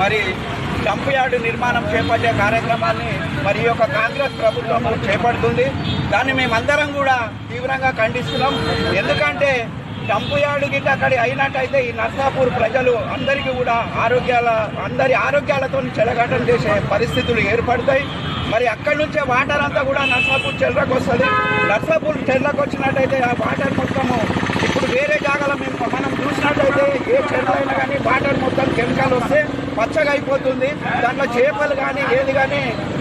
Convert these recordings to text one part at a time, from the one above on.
మరి dump yard నిర్మాణం చేపట్టే కార్యక్రమాన్ని మరి ఈ యొక్క కాంగ్రెస్ ప్రభుత్వం చేపడుతుంది. దాన్ని మేమందరం కూడా తీవ్రంగా ఖండిస్తున్నాం. ఎందుకంటే డంప్ యార్డు గిట్ట అక్కడ అయినట్టయితే ఈ నర్సాపూర్ ప్రజలు అందరికీ కూడా ఆరోగ్యాల అందరి ఆరోగ్యాలతో చెలగాటం చేసే పరిస్థితులు ఏర్పడతాయి. మరి అక్కడి నుంచే వాటర్ అంతా కూడా నర్సాపూర్ చెల్లకు వస్తుంది నర్సాపూర్ చెల్లకు వచ్చినట్టయితే ఆ వాటర్ మొత్తము ఇప్పుడు వేరే జాగాలో మేము మనం చూసినట్టయితే ఏ చెల్లైనా కానీ కెమికల్ వస్తే పచ్చగా అయిపోతుంది. దాంట్లో చేపలు కానీ ఏది కానీ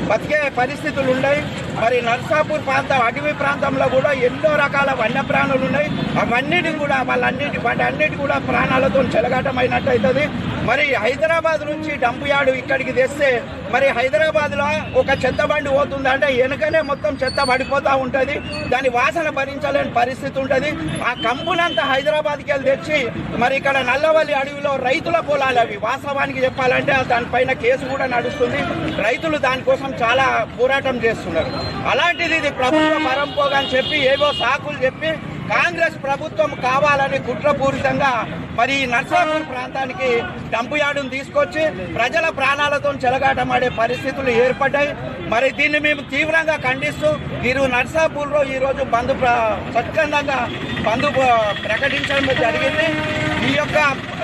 బతికే పరిస్థితులు ఉన్నాయి. మరి నర్సాపూర్ ప్రాంతం అటవీ ప్రాంతంలో కూడా ఎన్నో రకాల వన్యప్రాణులు ఉన్నాయి. అవన్నిటిని కూడా వాళ్ళన్నిటి వాటి అన్నిటి కూడా ప్రాణాలతో చెలగాటమైనట్టు అవుతుంది మరి హైదరాబాద్ నుంచి డంపు యార్డ్ ఇక్కడికి తెస్తే మరి హైదరాబాద్లో ఒక చెత్త బండి పోతుంది అంటే వెనుకనే మొత్తం చెత్త పడిపోతా ఉంటుంది. దాని వాసన భరించలేని పరిస్థితి ఉంటుంది. ఆ కంపునంతా హైదరాబాద్కి వెళ్ళి తెచ్చి మరి ఇక్కడ నల్లవల్లి అడవిలో రైతుల పొలాలు అవి. వాస్తవానికి చెప్పాలంటే దానిపైన కేసు కూడా నడుస్తుంది. రైతులు దానికోసం చాలా పోరాటం చేస్తున్నారు. అలాంటిది ఇది ప్రభుత్వ పరంపోగా అని చెప్పి ఏవో సాకులు చెప్పి కాంగ్రెస్ ప్రభుత్వం కావాలని కుట్రపూరితంగా మరి నర్సాపూర్ ప్రాంతానికి డంపు యార్డును తీసుకొచ్చి ప్రజల ప్రాణాలతో చెలగాటమాడే పరిస్థితులు ఏర్పడ్డాయి. మరి దీన్ని మేము తీవ్రంగా ఖండిస్తూ మీరు నర్సాపూర్లో ఈరోజు బంద్ స్వచ్ఛందంగా బంద్ ప్రకటించడం జరిగింది. ఈ యొక్క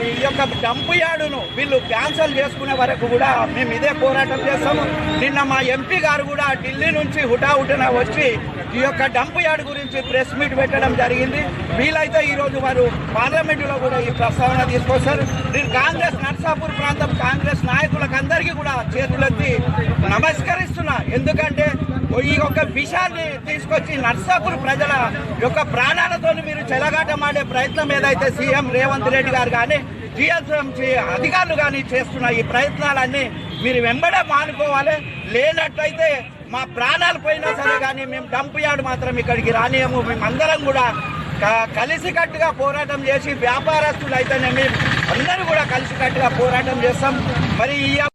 ఈ యొక్క డంపు యార్డును వీళ్ళు క్యాన్సల్ చేసుకునే వరకు కూడా మేము ఇదే పోరాటం చేస్తాము. నిన్న మా ఎంపీ గారు కూడా ఢిల్లీ నుంచి హుటాహుటిన వచ్చి ఈ యొక్క డంపు యార్డ్ గురించి ప్రెస్ మీట్ పెట్టడం జరిగింది. వీలైతే ఈరోజు వారు పార్లమెంటులో కూడా ఈ ప్రస్తావన తీసుకొస్తారు. నేను కాంగ్రెస్ నర్సాపూర్ ప్రాంతం కాంగ్రెస్ నాయకులకందరికీ కూడా చేతులెత్తి నమస్కరిస్తున్నా. ఎందుకంటే ఈ యొక్క విషయాన్ని తీసుకొచ్చి నర్సాపూర్ ప్రజల యొక్క ప్రాణాలతో మీరు చెలగాటమాడే ప్రయత్నం ఏదైతే సీఎం రేవంత్ రెడ్డి గారు కానీ జిఎస్ఎంసీ అధికారులు కానీ చేస్తున్న ఈ ప్రయత్నాలన్నీ మీరు వెంబడే మానుకోవాలి. లేనట్టయితే మా ప్రాణాలు పోయినా సరే కానీ మేము డంప్ యార్డ్ మాత్రం ఇక్కడికి రానియము. మేమందరం కూడా కలిసికట్టుగా పోరాటం చేసి వ్యాపారస్తులు అయితేనేమి అందరూ కూడా కలిసికట్టుగా పోరాటం చేస్తాం. మరి ఈ